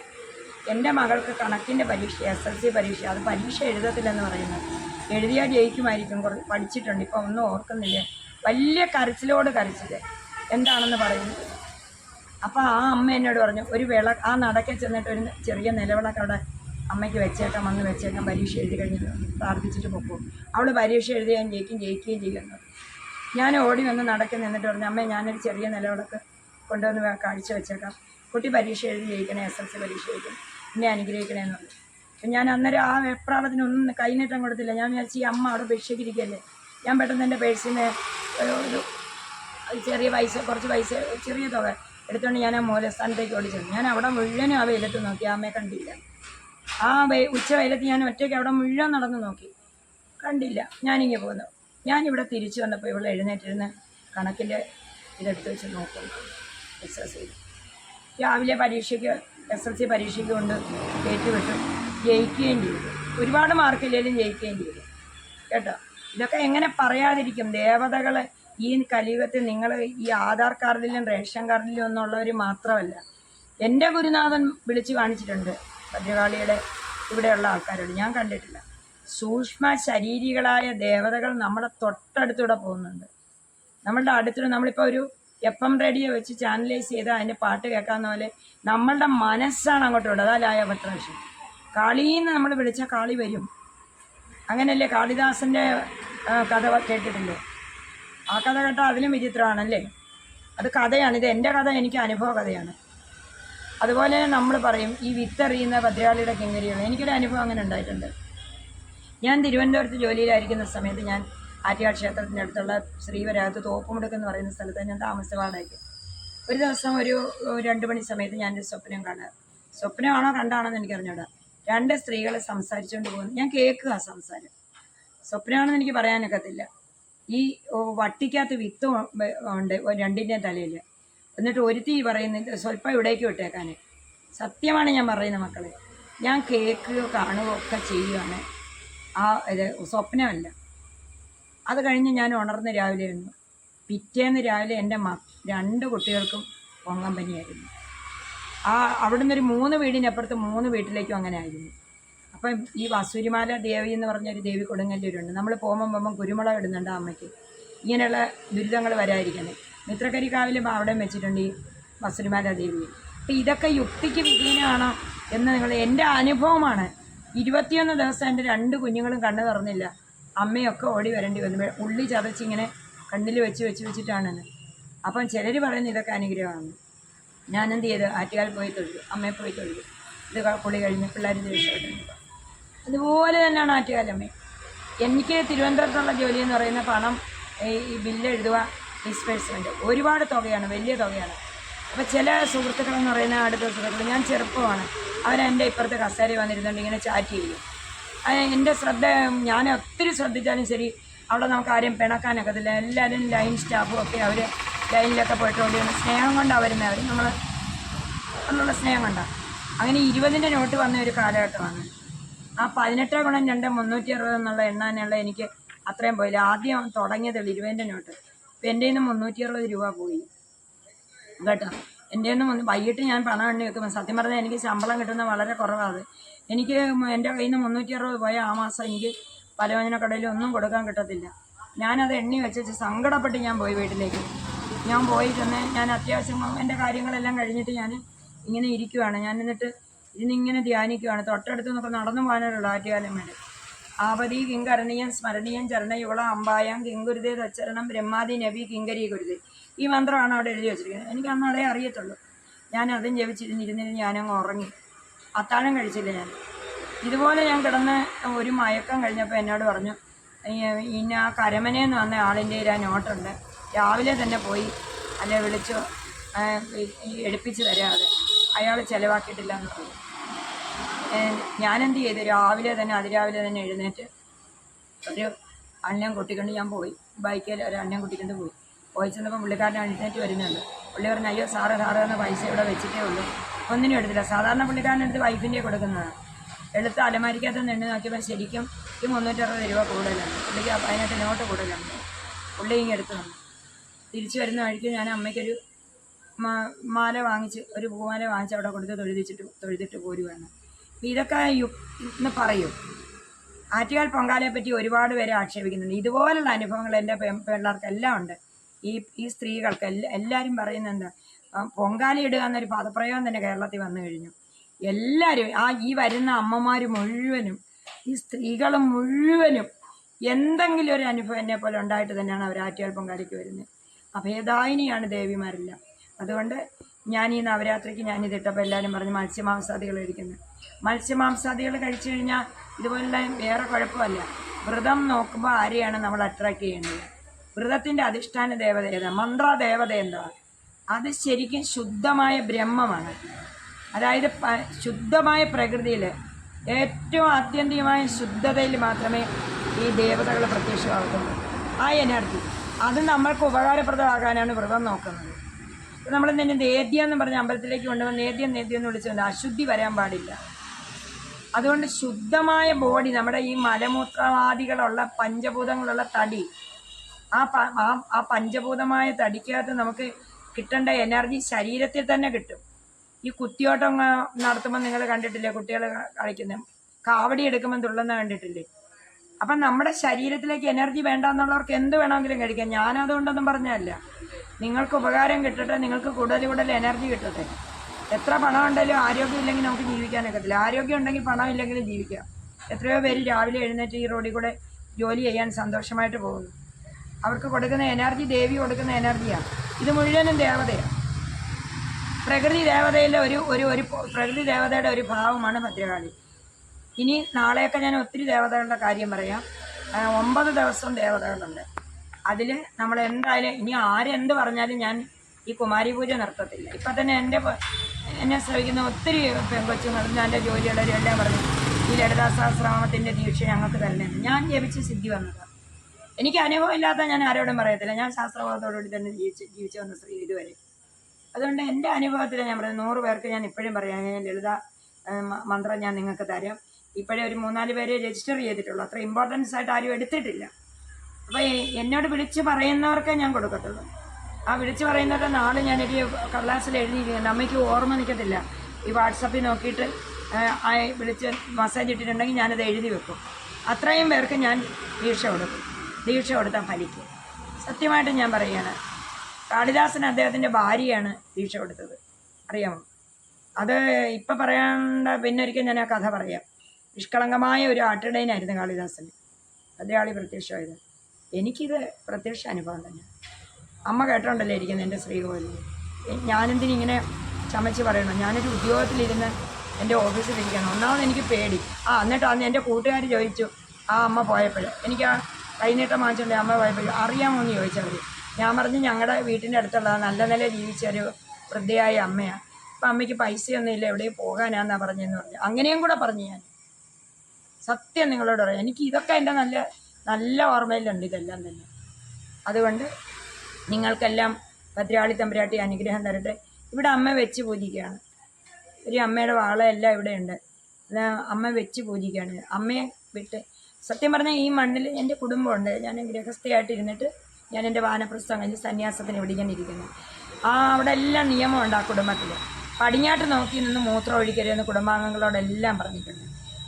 എന്റെ മകൾക്ക് കണക്കിന്റെ പരീക്ഷ എസ് എൽ സി പരീക്ഷ അത് പരീക്ഷ എഴുതത്തില്ലെന്ന് പറയുന്നത്. എഴുതിയാൽ ജയിക്കുമായിരിക്കും. കുറച്ച് പഠിച്ചിട്ടുണ്ട്. ഇപ്പോൾ ഒന്നും ഓർക്കുന്നില്ല. വലിയ കരച്ചിലോട് കരച്ചിൽ എന്താണെന്ന് പറയുന്നു. അപ്പോൾ ആ അമ്മ എന്നോട് പറഞ്ഞു ഒരു വിള ആ നടക്കെ ചെന്നിട്ട് ഒരു ചെറിയ നിലവിളക്ക് അവിടെ അമ്മയ്ക്ക് വെച്ചേക്കാം വന്ന് വെച്ചേക്കാം പരീക്ഷ എഴുതി കഴിഞ്ഞു പ്രാർത്ഥിച്ചിട്ട് പോകും അവൾ പരീക്ഷ എഴുതി ഞാൻ ജയിക്കും ജയിക്കുകയും ചെയ്യുന്നു. ഞാൻ ഓടി വന്ന് നടക്കി നിന്നിട്ട് പറഞ്ഞു അമ്മേ ഞാനൊരു ചെറിയ നിലവിളക്ക് കൊണ്ടുവന്ന് കാഴ്ച വെച്ചേക്കാം. കുട്ടി പരീക്ഷ എഴുതി ജയിക്കണേ എസ് എൽ സി പരീക്ഷ ജയിക്കണം എന്നെ അനുഗ്രഹിക്കണേ അപ്പം ഞാൻ അന്നേരം ആ വെപ്രാളത്തിനൊന്നും കൈനീട്ടം കൊടുത്തില്ല. ഞാൻ വിചാരിച്ചു ഈ അമ്മ അവിടെ ഭിക്ഷയ്ക്കിരിക്കല്ലേ ഞാൻ പെട്ടെന്ന് എന്റെ പേഴ്സിന് ഒരു ചെറിയ പൈസ കുറച്ച് പൈസ ചെറിയ തുക എടുത്തുകൊണ്ട് ഞാൻ ആ മൂലസ്ഥാനത്തേക്ക് ഓടി ചെന്നു. ഞാൻ അവിടെ മുഴുവനും ആ വെയിലത്ത് നോക്കി ആ അമ്മയെ കണ്ടില്ല. ആ വെ ഉച്ച വെയിലത്ത് ഞാൻ ഒറ്റയ്ക്ക് അവിടെ മുഴുവൻ നടന്ന് നോക്കി. കണ്ടില്ല. ഞാനിങ്ങനെ പോന്നു. ഞാനിവിടെ തിരിച്ചു വന്നപ്പോൾ ഇവിടെ എഴുന്നേറ്റിരുന്ന് കണക്കിന്റെ ഇതെടുത്ത് വെച്ച് നോക്കും. എസ് എസ് സി രാവിലെ പരീക്ഷയ്ക്ക് എസ് എൽ സി പരീക്ഷയ്ക്ക് കൊണ്ട് കയറ്റിവിട്ടു. ജയിക്കുകയും ചെയ്തു. ഒരുപാട് മാർക്കില്ലെങ്കിലും ജയിക്കുകയും ചെയ്തു. കേട്ടോ? ഇതൊക്കെ എങ്ങനെ പറയാതിരിക്കും? ദേവതകൾ ഈ കലിയുഗത്തിൽ നിങ്ങൾ ഈ ആധാർ കാർഡിലും റേഷൻ കാർഡിലും ഒന്നുള്ളവർ മാത്രമല്ല. എന്റെ ഗുരുനാഥൻ വിളിച്ചു കാണിച്ചിട്ടുണ്ട്. ഭദ്രകാളിയുടെ ഇവിടെയുള്ള ആൾക്കാരോട്. ഞാൻ കണ്ടിട്ടില്ല. സൂക്ഷ്മ ശരീരികളായ ദേവതകൾ നമ്മളെ തൊട്ടടുത്തൂടെ പോകുന്നുണ്ട്. നമ്മളുടെ അടുത്തൂടെ നമ്മളിപ്പോൾ ഒരു എഫ് എം റേഡിയോ വെച്ച് ചാനലൈസ് ചെയ്ത് അതിന്റെ പാട്ട് കേൾക്കാവുന്ന പോലെ നമ്മളുടെ മനസ്സാണ് അങ്ങോട്ട് വിടുന്നത് അതാ ലായ കാളീന്ന് നമ്മൾ വിളിച്ചാൽ കാളി വരും. അങ്ങനെയല്ലേ കാളിദാസന്റെ കഥ കേട്ടിട്ടില്ലേ ആ കഥ കേട്ടാൽ അതിലും വിചിത്രമാണല്ലേ? അത് കഥയാണ്. ഇത് എന്റെ കഥ എനിക്ക് അനുഭവ കഥയാണ്. അതുപോലെ നമ്മൾ പറയും ഈ വിത്തെറിയുന്ന ഭദ്രകാളിയുടെ കിങ്കരികൾ എനിക്കൊരു അനുഭവം അങ്ങനെ ഉണ്ടായിട്ടുണ്ട്. ഞാൻ തിരുവനന്തപുരത്ത് ജോലിയിലായിരിക്കുന്ന സമയത്ത് ഞാൻ ആറ്റുകാട് ക്ഷേത്രത്തിന്റെ അടുത്തുള്ള ശ്രീവരാഗത്ത് തോപ്പുമുടുക്ക് എന്ന് പറയുന്ന സ്ഥലത്ത് ഞാൻ താമസവാളായിരിക്കും ഒരു ദിവസം ഒരു രണ്ട് മണി സമയത്ത് ഞാനൊരു സ്വപ്നം കാണുക സ്വപ്നമാണോ കണ്ടാണോ എന്ന് എനിക്കറിഞ്ഞൂടാ. രണ്ട് സ്ത്രീകളെ സംസാരിച്ചുകൊണ്ട് പോകുന്നു. ഞാൻ കേൾക്കുക സംസാരം. സ്വപ്നമാണെന്ന് എനിക്ക് പറയാനൊക്കത്തില്ല. ഈ വട്ടിക്കകത്ത് വിത്ത് ഉണ്ട് രണ്ടിന്റെ തലയിൽ. എന്നിട്ട് ഒരുത്തി പറയുന്നത് സ്വല്പം ഇവിടേക്ക് വിട്ടേക്കാൻ സത്യമാണ് ഞാൻ പറയുന്നത് മക്കളെ. ഞാൻ കേൾക്കുകയോ കാണുകയോ ഒക്കെ ചെയ്യുകയാണ് ആ ഇത് സ്വപ്നമല്ല. അത് കഴിഞ്ഞ് ഞാൻ ഉണർന്ന് രാവിലെ ഇരുന്നു. പിറ്റേന്ന് രാവിലെ എന്റെ മ രണ്ട് കുട്ടികൾക്കും പൊങ്ങം പനിയായിരുന്നു. ആ അവിടെ നിന്നൊരു മൂന്ന് വീടിനപ്പുറത്ത് മൂന്ന് വീട്ടിലേക്കും അങ്ങനെ ആയിരുന്നു. അപ്പം ഈ വസൂരിമാല ദേവി എന്ന് പറഞ്ഞൊരു ദേവി കൊടുങ്ങല്ലൂരുണ്ട്. നമ്മൾ പോകുമ്പം പോകുമ്പം കുരുമുളക് ഇടുന്നുണ്ട് അമ്മയ്ക്ക്. ഇങ്ങനെയുള്ള ദുരിതങ്ങൾ വരാതിരിക്കുന്നത് മിത്രക്കരിക്കാവിലും അവിടെ വെച്ചിട്ടുണ്ട് ഈ വസൂരിമാല ദേവി. അപ്പം ഇതൊക്കെ യുക്തിക്ക് വിധീനമാണോ എന്ന് നിങ്ങൾ എന്റെ അനുഭവമാണ്. ഇരുപത്തിയൊന്ന് ദിവസം എന്റെ രണ്ട് കുഞ്ഞുങ്ങളും കണ്ണു തുറന്നില്ല. അമ്മയൊക്കെ ഓടി വരേണ്ടി വന്നു. ഉള്ളി ചതച്ചിങ്ങനെ കണ്ണിൽ വെച്ച് വെച്ച് വെച്ചിട്ടാണെന്ന്. അപ്പം ചിലർ പറയുന്നത് ഇതൊക്കെ അനുഗ്രഹമാണ് ഞാൻ എന്ത് ചെയ്തു? ആറ്റുകാൽ പോയി തൊഴുതു. അമ്മയെ പോയി തൊഴുതു. ഇത് കുളി കഴിഞ്ഞ് പിള്ളേർ ദേഷ്യമായിട്ടുണ്ട് അതുപോലെ തന്നെയാണ് ആറ്റുകാലമ്മ എനിക്ക് തിരുവനന്തപുരത്തുള്ള ജോലി എന്ന് പറയുന്ന പണം ഈ ബില്ല് എഴുതുക ഡിസ്പേഴ്സ്മെന്റ് ഒരുപാട് തുകയാണ് വലിയ തുകയാണ്. അപ്പോൾ ചില സുഹൃത്തുക്കളെന്ന് പറയുന്ന അടുത്ത സുഹൃത്തുക്കൾ ഞാൻ ചെറുപ്പമാണ്. അവരെന്റെ ഇപ്പുറത്തെ കസേരയിൽ വന്നിരുന്നുകൊണ്ട് ഇങ്ങനെ ചാറ്റ് ചെയ്യും. എന്റെ ശ്രദ്ധ ഞാൻ ഒത്തിരി ശ്രദ്ധിച്ചാലും ശരി അവിടെ നമുക്ക് ആരെയും പിണക്കാനൊക്കത്തില്ല. എല്ലാവരും ലൈൻ സ്റ്റാഫും ഒക്കെ അവർ ലൈനിലൊക്കെ പോയിട്ടുണ്ട് സ്നേഹം കൊണ്ടാണ് വരുന്നത് അവർ നമ്മൾ അതിനുള്ള സ്നേഹം കൊണ്ടാണ് അങ്ങനെ ഇരുപതിന്റെ നോട്ട് വന്ന ഒരു കാലഘട്ടമാണ്. ആ പതിനെട്ട് ഗുണം രണ്ട് മുന്നൂറ്റി അറുപത് എന്നുള്ള എണ്ണാനുള്ള എനിക്ക് അത്രയും പോയില്ല. ആദ്യം തുടങ്ങിയതുള്ളൂ ഇരുപതിന്റെ നോട്ട് ഇപ്പം എന്റെ നിന്ന് മുന്നൂറ്റി അറുപത് രൂപ പോയി. കേട്ടോ. എന്റെ ഒന്നും ഒന്ന് വൈകിട്ട് ഞാൻ പണം എണ്ണി വെക്കുമ്പോൾ സത്യം പറഞ്ഞാൽ എനിക്ക് ശമ്പളം കിട്ടുന്ന വളരെ കുറവാണ്. എനിക്ക് എന്റെ കയ്യിൽ നിന്ന് മുന്നൂറ്റി അറുപത് പോയ ആ മാസം എനിക്ക് പലവ്യഞ്ജന കടയിൽ ഒന്നും കൊടുക്കാൻ കിട്ടത്തില്ല. ഞാനത് എണ്ണി വെച്ച് സങ്കടപ്പെട്ട് ഞാൻ പോയി വീട്ടിലേക്ക്. ഞാൻ പോയി ഞാൻ അത്യാവശ്യം എന്റെ കാര്യങ്ങളെല്ലാം കഴിഞ്ഞിട്ട് ഞാൻ ഇങ്ങനെ ഇരിക്കുവാണ്. ഞാൻ എന്നിട്ട് ഇതിനിങ്ങനെ ധ്യാനിക്കുവാണ്. തൊട്ടടുത്ത് നിന്നൊക്കെ നടന്നു പോകാനുള്ള ആറ്റുകാലം വേണ്ടി ആപതി കിങ്കരണീയം സ്മരണീയം ചരണയുള അമ്പായം കിങ്കുരുതേ തച്ചരണം ബ്രഹ്മാദി നബി കിങ്കരി കുരുതി ഈ മന്ത്രമാണ് അവിടെ എഴുതി വെച്ചിരിക്കുന്നത്. എനിക്ക് അന്നതേ അറിയത്തുള്ളൂ. ഞാൻ അതും ജപിച്ചിരുന്നിരുന്നിരുന്ന് ഞാനങ്ങ് ഉറങ്ങി. അത്താഴം കഴിച്ചില്ല ഞാൻ. ഇതുപോലെ ഞാൻ കിടന്ന് ഒരു മയക്കം കഴിഞ്ഞപ്പോൾ എന്നോട് പറഞ്ഞു ഇന്ന ആ കരമനയെന്ന് വന്ന ആളിന്റെ ആ നോട്ടുണ്ട്. രാവിലെ തന്നെ പോയി അല്ലെ വിളിച്ചു എടുപ്പിച്ച് തരാതെ അയാൾ ചിലവാക്കിയിട്ടില്ല എന്ന് പറഞ്ഞു. ഞാനെന്ത് ചെയ്തു? രാവിലെ തന്നെ അതിരാവിലെ തന്നെ എഴുന്നേറ്റ് ഒരു അണ്ണൻ കുട്ടിക്കൊണ്ട് ഞാൻ പോയി. ബൈക്കിൽ ഒരു അണ്ണൻ കുട്ടിക്കൊണ്ട് പോയി. പോയി ചെന്നപ്പോൾ പുള്ളിക്കാരൻ എഴുന്നേറ്റ് വരുന്നുണ്ട്. പുള്ളി പറഞ്ഞു അയ്യോ സാറ് സാറ് എന്ന പൈസ ഇവിടെ വെച്ചിട്ടേ ഉള്ളൂ. ഒന്നിനും എടുത്തില്ല. സാധാരണ പുള്ളിക്കാരൻ എടുത്ത് വൈഫിന്റെ കൊടുക്കുന്നതാണ്. എടുത്ത് അലമാരിക്കകത്ത് നിന്ന് നോക്കിയപ്പോൾ ശരിക്കും ഈ മുന്നൂറ്ററുപത് രൂപ കൂടുതലാണ്. പുള്ളിക്ക് അതിനകത്ത് നോട്ട് കൂടുതലുണ്ട് പുള്ളി ഇങ്ങനെ എടുത്ത് വന്നു തിരിച്ചു വരുന്ന വഴിക്ക് ഞാൻ അമ്മയ്ക്കൊരു മാല വാങ്ങിച്ച് ഒരു പൂമാല വാങ്ങിച്ച് അവിടെ കൊടുത്ത് തൊഴുതിച്ചിട്ട് തൊഴുതിട്ട് പോരുവാണ്. ഇതൊക്കെ എന്ന് പറയും. ആറ്റുകാൽ പൊങ്കാലയെ പറ്റി ഒരുപാട് പേരെ ആക്ഷേപിക്കുന്നുണ്ട്. ഇതുപോലുള്ള അനുഭവങ്ങൾ എന്റെ പിള്ളേർക്കെല്ലാം ഉണ്ട്. ഈ ഈ സ്ത്രീകൾക്ക് എല്ലാ എല്ലാവരും പറയുന്ന എന്താ ആ, പൊങ്കാല ഇടുക എന്നൊരു പദപ്രയോഗം തന്നെ കേരളത്തിൽ വന്നു കഴിഞ്ഞു. എല്ലാവരും ആ ഈ വരുന്ന അമ്മമാർ മുഴുവനും ഈ സ്ത്രീകൾ മുഴുവനും എന്തെങ്കിലും ഒരു അനുഭവം എന്നെ പോലെ ഉണ്ടായിട്ട് തന്നെയാണ് അവർ ആറ്റുകാൽ പൊങ്കാലയ്ക്ക് വരുന്നത്. അഭേദായിനിയാണ് ദേവിമാരെല്ലാം. അതുകൊണ്ട് ഞാൻ ഈ നവരാത്രിക്ക് ഞാൻ ഇതിട്ടപ്പോൾ എല്ലാവരും പറഞ്ഞ് മത്സ്യമാംസാദികൾ കഴിക്കുന്നത് മത്സ്യമാംസാദികൾ കഴിച്ചു കഴിഞ്ഞാൽ ഇതുപോലെ വേറെ കുഴപ്പമല്ല. വ്രതം നോക്കുമ്പോൾ ആരെയാണ് നമ്മൾ അട്രാക്ട് ചെയ്യുന്നത് വ്രതത്തിന്റെ അധിഷ്ഠാന ദേവത ഏതാ മന്ത്ര ദേവത എന്താ? അത് ശരിക്കും ശുദ്ധമായ ബ്രഹ്മമാണ്. അതായത് ശുദ്ധമായ പ്രകൃതിയിൽ ഏറ്റവും ആത്യന്തികമായ ശുദ്ധതയിൽ മാത്രമേ ഈ ദേവതകൾ പ്രത്യക്ഷമാകുന്നുള്ളൂ ആ എനർജി അത് നമ്മൾക്ക് ഉപകാരപ്രദമാകാനാണ് വ്രതം നോക്കുന്നത്. നമ്മൾ തന്നെ നേദ്യം എന്ന് പറഞ്ഞ അമ്പലത്തിലേക്ക് കൊണ്ടുവന്ന് നേദ്യം നേദ്യം എന്ന് വിളിച്ചുകൊണ്ട് അശുദ്ധി വരാൻ പാടില്ല. അതുകൊണ്ട് ശുദ്ധമായ ബോഡി നമ്മുടെ ഈ മലമൂത്രവാദികളുള്ള പഞ്ചഭൂതങ്ങളുള്ള തടി ആ ആ പഞ്ചഭൂതമായ തടിക്കകത്ത് നമുക്ക് കിട്ടേണ്ട എനർജി ശരീരത്തിൽ തന്നെ കിട്ടും. ഈ കുത്തിയോട്ടം നടത്തുമ്പോൾ നിങ്ങൾ കണ്ടിട്ടില്ലേ കുട്ടികൾ കളിക്കുന്ന? കാവടി എടുക്കുമ്പോൾ തുള്ളുന്ന കണ്ടിട്ടില്ലേ? അപ്പം നമ്മുടെ ശരീരത്തിലേക്ക് എനർജി വേണ്ട എന്നുള്ളവർക്ക് എന്ത് വേണമെങ്കിലും കഴിക്കാം. ഞാനതുകൊണ്ടൊന്നും പറഞ്ഞതല്ല. നിങ്ങൾക്ക് ഉപകാരം കിട്ടട്ടെ നിങ്ങൾക്ക് കൂടുതൽ കൂടുതൽ എനർജി കിട്ടട്ടെ. എത്ര പണം ഉണ്ടെങ്കിലും ആരോഗ്യം ഇല്ലെങ്കിൽ നമുക്ക് ജീവിക്കാനൊക്കത്തില്ല ആരോഗ്യം ഉണ്ടെങ്കിൽ പണം ഇല്ലെങ്കിലും ജീവിക്കാം. എത്രയോ പേര് രാവിലെ എഴുന്നേറ്റ് ഈ റോഡിൽ കൂടെ ജോലി ചെയ്യാൻ സന്തോഷമായിട്ട് പോകുന്നു. അവർക്ക് കൊടുക്കുന്ന എനർജി ദേവി കൊടുക്കുന്ന എനർജിയാണ് ഇത് മുഴുവനും ദേവതയാണ് പ്രകൃതി ദേവതയിലെ ഒരു ഒരു ഒരു പ്രകൃതി ദേവതയുടെ ഒരു ഭാവമാണ് ഭദ്രകാളി. ഇനി നാളെയൊക്കെ ഞാൻ ഒത്തിരി ദേവതകളുടെ കാര്യം പറയാം. ഒമ്പത് ദിവസം ദേവതകളുണ്ട്. അതിൽ നമ്മൾ എന്തായാലും ഇനി ആരെന്ത് പറഞ്ഞാലും ഞാൻ ഈ കുമാരി പൂജ നിർത്തത്തില്ല. ഇപ്പം തന്നെ എന്റെ എന്നെ ശ്രമിക്കുന്ന ഒത്തിരി പെൺകൊച്ചുങ്ങളും എന്റെ ജോലിയുള്ളവരും എല്ലാം പറഞ്ഞു ഈ ലളിതാ സഹസ്രനാമത്തിന്റെ ദീക്ഷ ഞങ്ങൾക്ക് തരണമെന്ന് ഞാൻ ജപിച്ച് സിദ്ധി വന്നതാണ്. എനിക്ക് അനുഭവം ഇല്ലാത്ത ഞാൻ ആരോടും പറയത്തില്ല. ഞാൻ ശാസ്ത്രബോധത്തോടുകൂടി തന്നെ ജീവിച്ച് ജീവിച്ചു വന്ന സ്ത്രീ ഇതുവരെ. അതുകൊണ്ട് എന്റെ അനുഭവത്തിൽ ഞാൻ പറയുന്നത് നൂറ് പേർക്ക് ഞാൻ ഇപ്പോഴും പറയാം. ഞാൻ ലളിത മന്ത്രം ഞാൻ നിങ്ങൾക്ക് തരാം. ഇപ്പോഴേ ഒരു മൂന്നാൽ പേര് രജിസ്റ്റർ ചെയ്തിട്ടുള്ളൂ. അത്ര ഇമ്പോർട്ടൻസ് ആയിട്ട് ആരും എടുത്തിട്ടില്ല. അപ്പോൾ എന്നോട് വിളിച്ച് പറയുന്നവർക്കേ ഞാൻ കൊടുക്കത്തുള്ളൂ. ആ വിളിച്ച് പറയുന്നവരുടെ നാളെ ഞാനൊരു കടലാസിൽ എഴുതിയിരിക്കുന്നത് അമ്മയ്ക്ക് ഓർമ്മ നിൽക്കത്തില്ല. ഈ വാട്സപ്പിൽ നോക്കിയിട്ട് വിളിച്ച് മെസ്സേജ് ഇട്ടിട്ടുണ്ടെങ്കിൽ ഞാനത് എഴുതി വെക്കും. അത്രയും പേർക്ക് ഞാൻ വീക്ഷ കൊടുക്കും. ദീക്ഷ കൊടുത്താൽ ഫലിക്കും. സത്യമായിട്ട് ഞാൻ പറയുകയാണ്. കാളിദാസൻ അദ്ദേഹത്തിന്റെ ഭാര്യയാണ് ദീക്ഷ കൊടുത്തത്. അറിയാമോ? അത് ഇപ്പം പറയേണ്ട പിന്നെ ഒരിക്കൽ ഞാൻ ആ കഥ പറയാം. നിഷ്കളങ്കമായ ഒരു ആട്ടിടയനായിരുന്നു കാളിദാസന് അതേയാളി പ്രത്യക്ഷമായത്. എനിക്കിത് പ്രത്യക്ഷ അനുഭവം തന്നെ. അമ്മ കേട്ടോണ്ടല്ലേ ഇരിക്കുന്നത് എന്റെ ശ്രീകോവിലിൽ ഞാനെന്തിനിങ്ങനെ ചമച്ച് പറയണം? ഞാനൊരു ഉദ്യോഗത്തിലിരുന്ന് എന്റെ ഓഫീസിലിരിക്കണം ഒന്നാമത് എനിക്ക് പേടി. ആ എന്നിട്ട് അന്ന് എന്റെ കൂട്ടുകാർ ചോദിച്ചു ആ അമ്മ പോയപ്പോൾ എനിക്ക് ആ കൈനീട്ടം വാങ്ങിച്ചുകൊണ്ട് അമ്മ പോയപ്പോൾ അറിയാമോ എന്ന് ചോദിച്ചവർ ഞാൻ പറഞ്ഞു ഞങ്ങളുടെ വീട്ടിന്റെ അടുത്തുള്ള നല്ല നില ജീവിച്ച ഒരു വൃദ്ധയായ അമ്മയാണ് അപ്പം അമ്മയ്ക്ക് പൈസയൊന്നും ഇല്ല എവിടെയും പോകാനാന്നാ പറഞ്ഞതെന്ന് പറഞ്ഞു. അങ്ങനെയും കൂടെ പറഞ്ഞു ഞാൻ. സത്യം നിങ്ങളോട് പറയാം. എനിക്ക് ഇതൊക്കെ എന്റെ നല്ല നല്ല ഓർമ്മയിലുണ്ട് ഇതെല്ലാം തന്നെ. അതുകൊണ്ട് നിങ്ങൾക്കെല്ലാം ഭദ്രാളി തമ്പുരാട്ടി അനുഗ്രഹം തരട്ടെ. ഇവിടെ അമ്മ വെച്ച് പൂജിക്കുകയാണ്. ഒരു അമ്മയുടെ വാളയെല്ലാം ഇവിടെയുണ്ട്. അമ്മ വെച്ച് പൂജിക്കുകയാണ്. അമ്മയെ വിട്ട് സത്യം പറഞ്ഞാൽ ഈ മണ്ണിൽ എന്റെ കുടുംബമുണ്ട്. ഞാൻ ഗൃഹസ്ഥയായിട്ട് ഇരുന്നിട്ട് ഞാൻ എന്റെ വാനപ്രസ്ഥം കഴിഞ്ഞ് സന്യാസത്തിന് ഇരിക്കുന്നു ആ അവിടെ എല്ലാം നിയമമുണ്ട് ആ കുടുംബത്തിൽ പടിഞ്ഞാട്ട് നോക്കി നിന്ന് മൂത്രം ഒഴിക്കരുതെന്ന് കുടുംബാംഗങ്ങളോടെല്ലാം പറഞ്ഞിട്ടുണ്ട്.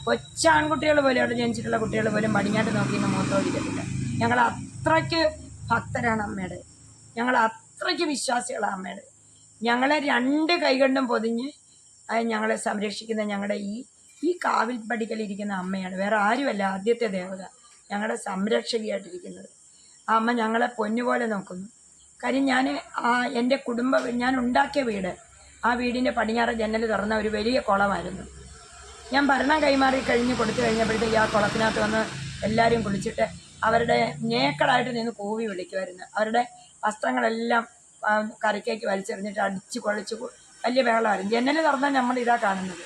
കൊച്ചാൺകുട്ടികൾ പോലും അവിടെ ജനിച്ചിട്ടുള്ള കുട്ടികൾ പോലും പടിഞ്ഞാട്ട് നോക്കി നിന്ന് മൂത്രം ഒഴിക്കത്തില്ല. ഞങ്ങൾ അത്രയ്ക്ക് ഭക്തരാണ് അമ്മയുടെ. ഞങ്ങൾ അത്രയ്ക്ക് വിശ്വാസികളാണ് അമ്മയുടെ. ഞങ്ങളെ രണ്ട് കൈകൊണ്ടും പൊതിഞ്ഞ് അത് ഞങ്ങളെ സംരക്ഷിക്കുന്ന ഞങ്ങളുടെ ഈ ഈ കാവിൽ പടിക്കലിരിക്കുന്ന അമ്മയാണ്. വേറെ ആരുമല്ല ആദ്യത്തെ ദേവത ഞങ്ങളുടെ സംരക്ഷകയായിട്ടിരിക്കുന്നത്. ആ അമ്മ ഞങ്ങളെ പൊന്നുപോലെ നോക്കുന്നു. കാര്യം ഞാൻ ആ എന്റെ കുടുംബ ഞാൻ ഉണ്ടാക്കിയ വീട് ആ വീടിന്റെ പടിഞ്ഞാറ് ജനൽ തുറന്ന ഒരു വലിയ കുളമായിരുന്നു. ഞാൻ ഭരണം കൈമാറി കഴിഞ്ഞ് കൊടുത്തു കഴിഞ്ഞപ്പോഴത്തേക്ക് ആ കുളത്തിനകത്ത് വന്ന് എല്ലാവരും കുളിച്ചിട്ട് അവരുടെ നേക്കടായിട്ട് നിന്ന് കൂവി വിളിക്കുമായിരുന്നു. അവരുടെ വസ്ത്രങ്ങളെല്ലാം കരയ്ക്കേക്ക് വലിച്ചെറിഞ്ഞിട്ട് അടിച്ച് കുഴച്ച് വലിയ ബഹളമായിരുന്നു. ജനൽ തുറന്നാൽ നമ്മൾ ഇതാ കാണുന്നത്.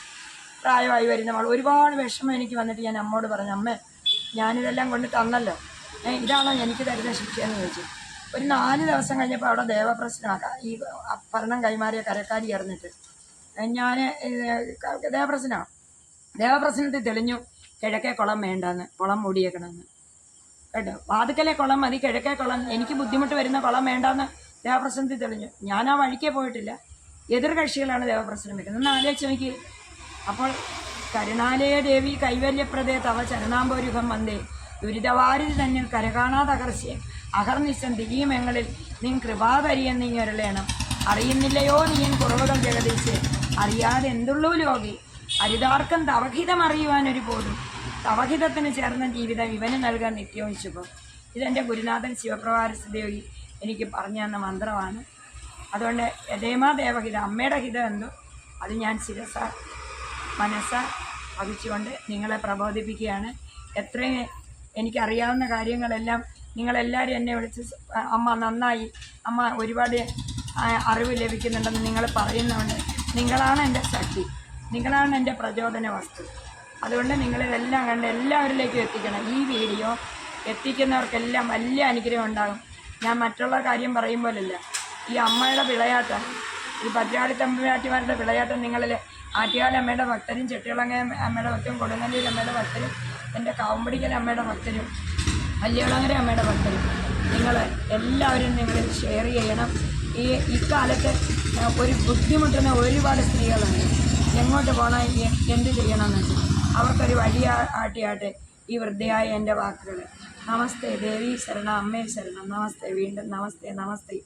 പ്രായമായി വരുന്ന മകൾ ഒരുപാട് വിഷമം എനിക്ക് വന്നിട്ട് ഞാൻ അമ്മോട് പറഞ്ഞു അമ്മ ഞാനിതെല്ലാം കൊണ്ട് തന്നല്ലോ. ഇതാണോ എനിക്ക് തരുന്ന ശിക്ഷ എന്ന് ചോദിച്ചു. ഒരു നാല് ദിവസം കഴിഞ്ഞപ്പോൾ അവിടെ ദേവപ്രശ്നമാക്കാം ഈ ഭരണം കൈമാറിയ കരക്കാരി ഇറന്നിട്ട്. ഞാൻ ദേവപ്രശ്നമാണ് ദേവപ്രശ്നത്തിൽ തെളിഞ്ഞു കിഴക്കേ കുളം വേണ്ടെന്ന് കുളം മൂടിയേക്കണമെന്ന്. കേട്ടോ? വാതുക്കലെ കുളം മതി കിഴക്കേ കുളം. എനിക്ക് ബുദ്ധിമുട്ട് വരുന്ന കുളം വേണ്ടെന്ന് ദേവപ്രശ്നത്തിൽ തെളിഞ്ഞു. ഞാൻ ആ വഴിക്കേ പോയിട്ടില്ല. എതിർ കക്ഷികളാണ് ദേവപ്രശ്നം വെക്കുന്നത്. ഒന്ന് ആലോചിച്ച് നോക്കി അപ്പോൾ കരുണാലയ ദേവി കൈവല്യപ്രദേ തവ ചരണാംബോരുഖം വന്ദേ ദുരിതവാരിധി തന്നിൽ കരകാണാതകർശ്യ അഹർനിശം മെങ്ങളിൽ നിൻ കൃപാതരിയെന്ന് നീ ഒരളേണം അറിയുന്നില്ലയോ നീൻ കുറവുകൾ ജഗദീശ്. അറിയാതെ എന്തുള്ളൂ ലോകി? അരിതാർക്കം തവഹിതം അറിയുവാനൊരു പോലും തവഹിതത്തിന് ചേർന്ന ജീവിതം ഇവന് നൽകാൻ നിത്യവും ശുഭം. ഇതെന്റെ ഗുരുനാഥൻ ശിവപ്രഭാരസദേവി എനിക്ക് പറഞ്ഞു തന്ന മന്ത്രമാണ്. അതുകൊണ്ട് യഥേമാ ദേവഹിതം അമ്മയുടെ ഹിതം എന്തോ അത് ഞാൻ ശിരസ മനസ്സ വഹിച്ചുകൊണ്ട് നിങ്ങളെ പ്രബോധിപ്പിക്കുകയാണ്. എത്രയും എനിക്കറിയാവുന്ന കാര്യങ്ങളെല്ലാം നിങ്ങളെല്ലാവരും എന്നെ വിളിച്ച് അമ്മ നന്നായി അമ്മ ഒരുപാട് അറിവ് ലഭിക്കുന്നുണ്ടെന്ന് നിങ്ങൾ പറയുന്നുണ്ട് നിങ്ങളാണ് എന്റെ ശക്തി നിങ്ങളാണ് എന്റെ പ്രചോദന വസ്തു. അതുകൊണ്ട് നിങ്ങളിതെല്ലാം കണ്ട് എല്ലാവരിലേക്കും എത്തിക്കണം. ഈ വീഡിയോ എത്തിക്കുന്നവർക്കെല്ലാം വലിയ അനുഗ്രഹം ഉണ്ടാകും. ഞാൻ മറ്റുള്ള കാര്യം പറയും പോലല്ല. ഈ അമ്മയുടെ വിളയാട്ടം ഈ ഭദ്രാളി തമ്പുരാട്ടിമാരുടെ വിളയാട്ടം നിങ്ങളിൽ ആറ്റുകാല അമ്മയുടെ ഭക്തരും ചെട്ടികളങ്ങ അമ്മയുടെ ഭക്തരും കൊടുങ്ങല്ലൂർ അമ്മയുടെ ഭക്തരും എന്റെ കാവുമ്പടിക്കൽ അമ്മയുടെ ഭക്തരും വല്യളങ്ങര അമ്മയുടെ ഭക്തരും. നിങ്ങൾ എല്ലാവരും നിങ്ങൾ ഷെയർ ചെയ്യണം. ഈ ഇക്കാലത്ത് ഒരു ബുദ്ധിമുട്ടുന്ന ഒരുപാട് സ്ത്രീകളുണ്ട് എങ്ങോട്ട് പോകണം എന്ത് ചെയ്യണമെന്ന് അവർക്കൊരു വഴി ആട്ടിയാട്ടെ ഈ വൃദ്ധയായ എന്റെ വാക്കുകൾ നമസ്തേ ദേവി ശരണം അമ്മേ ശരണം. നമസ്തേ വീണ്ടും നമസ്തേ നമസ്തേ.